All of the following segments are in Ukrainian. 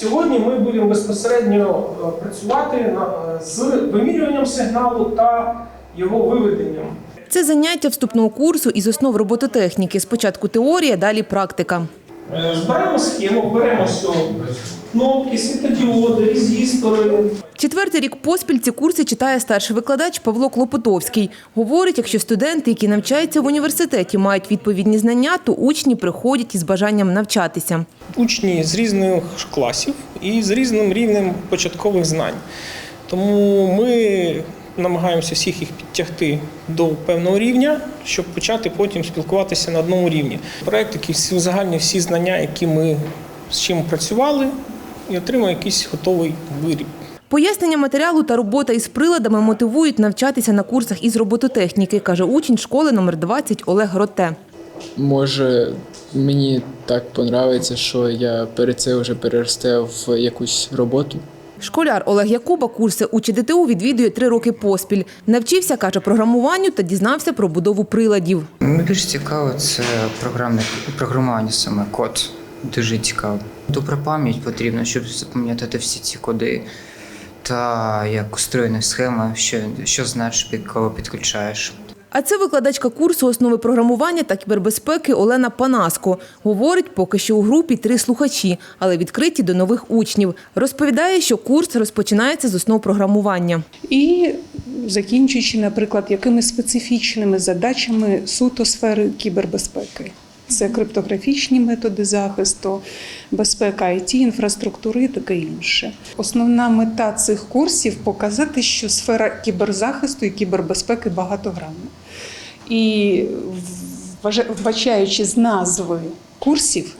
Сьогодні ми будемо безпосередньо е, працювати на- з вимірюванням сигналу та його виведенням. Це заняття вступного курсу із основ робототехніки. Спочатку теорія, далі практика. Зберемо Збираємо схему, беремо все. Кнопки, світодіоди, резистори. Четвертий рік поспіль ці курси читає старший викладач Павло Клопотовський. Говорить, якщо студенти, які навчаються в університеті, мають відповідні знання, то учні приходять із бажанням навчатися. Учні з різних класів і з різним рівнем початкових знань. Тому ми намагаємося всіх їх підтягти до певного рівня, щоб почати потім спілкуватися на одному рівні. Проект, який всі узагальнює всі знання, які ми з чим працювали, і отримує якийсь готовий виріб. Пояснення матеріалу та робота із приладами мотивують навчатися на курсах із робототехніки, каже учень школи номер 20 Олег Роте. Може, мені так подобається, що я перед це вже переростив в якусь роботу. Школяр Олег Якуба курси учі ДТУ відвідує три роки поспіль. Навчився, каже, програмуванню та дізнався про будову приладів. Мені більш цікаво це програмне програмування саме код. Дуже цікаво. Добра пам'ять потрібна, щоб запам'ятати всі ці коди та як устроєна схема, що, що знаєш, під кого підключаєш. А це викладачка курсу основи програмування та кібербезпеки Олена Панаско. Говорить, поки що у групі три слухачі, але відкриті до нових учнів. Розповідає, що курс розпочинається з основ програмування. і закінчуючи, наприклад, якимись специфічними задачами суто сфери кібербезпеки. Це криптографічні методи захисту, безпека IT, інфраструктури і таке інше. Основна мета цих курсів показати, що сфера кіберзахисту і кібербезпеки багатогранна. І вбачаючи з назви курсів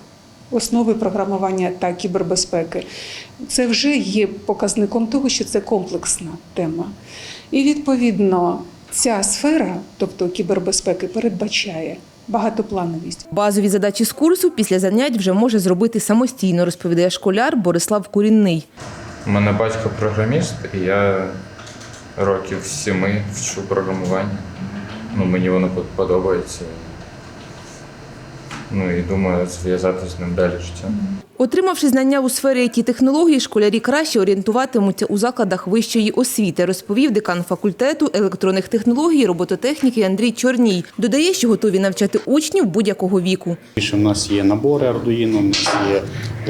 основи програмування та кібербезпеки, це вже є показником того, що це комплексна тема. І відповідно ця сфера, тобто кібербезпеки, передбачає багатоплановість. Базові задачі з курсу після занять вже може зробити самостійно, розповідає школяр Борислав Курінний. У мене батько програміст, і я років сіми вчу програмування. Ну, мені воно под- подобається. Ну і думаю зв'язати з ним далі життя. Отримавши знання у сфері it технологій, школярі краще орієнтуватимуться у закладах вищої освіти, розповів декан факультету електронних технологій робототехніки Андрій Чорній. Додає, що готові навчати учнів будь-якого віку. Більше в нас є набори Arduino, у нас є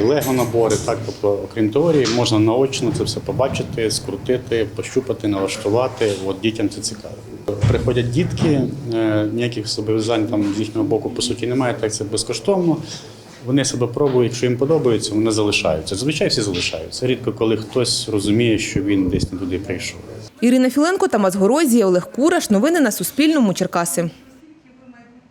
лего набори. Так, тобто, окрім теорії, можна наочно це все побачити, скрутити, пощупати, налаштувати. От дітям це цікаво. Приходять дітки, е, ніяких зобов'язань там з їхнього боку по суті немає. Так це безкоштовно. Вони себе пробують, якщо їм подобається, вони залишаються. Зазвичай всі залишаються. Рідко, коли хтось розуміє, що він десь не туди прийшов. Ірина Філенко, Тамас Горозія, Олег Кураш. Новини на Суспільному. Черкаси.